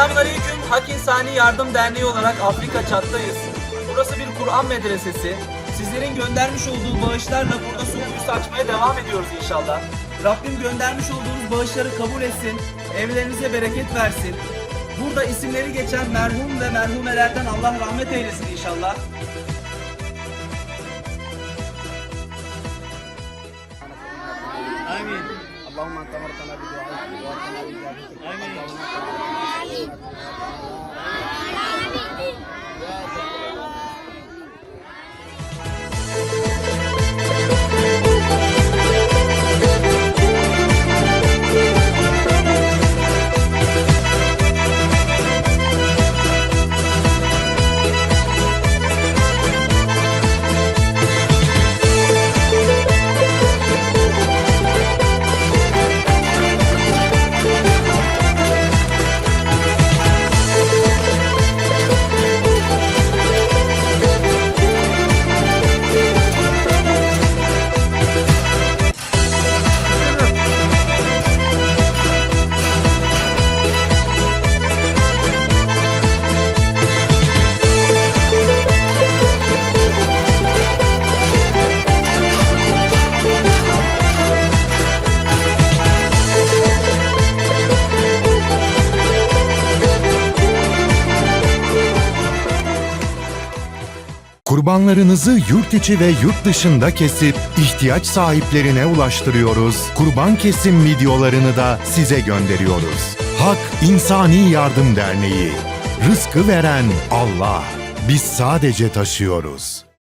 Selamünaleyküm. Hak İnsani Yardım Derneği olarak Afrika Çat'tayız. Burası bir Kur'an medresesi. Sizlerin göndermiş olduğu bağışlarla burada sofumuzu açmaya devam ediyoruz inşallah. Rabbim göndermiş olduğunuz bağışları kabul etsin, evlerinize bereket versin. Burada isimleri geçen merhum ve merhumelerden Allah rahmet eylesin inşallah. Amin. Allahumma tebarkana bi du'aik. Kurbanlarınızı yurt içi ve yurt dışında kesip ihtiyaç sahiplerine ulaştırıyoruz. Kurban kesim videolarını da size gönderiyoruz. Hak İnsani Yardım Derneği. Rızkı veren Allah. Biz sadece taşıyoruz.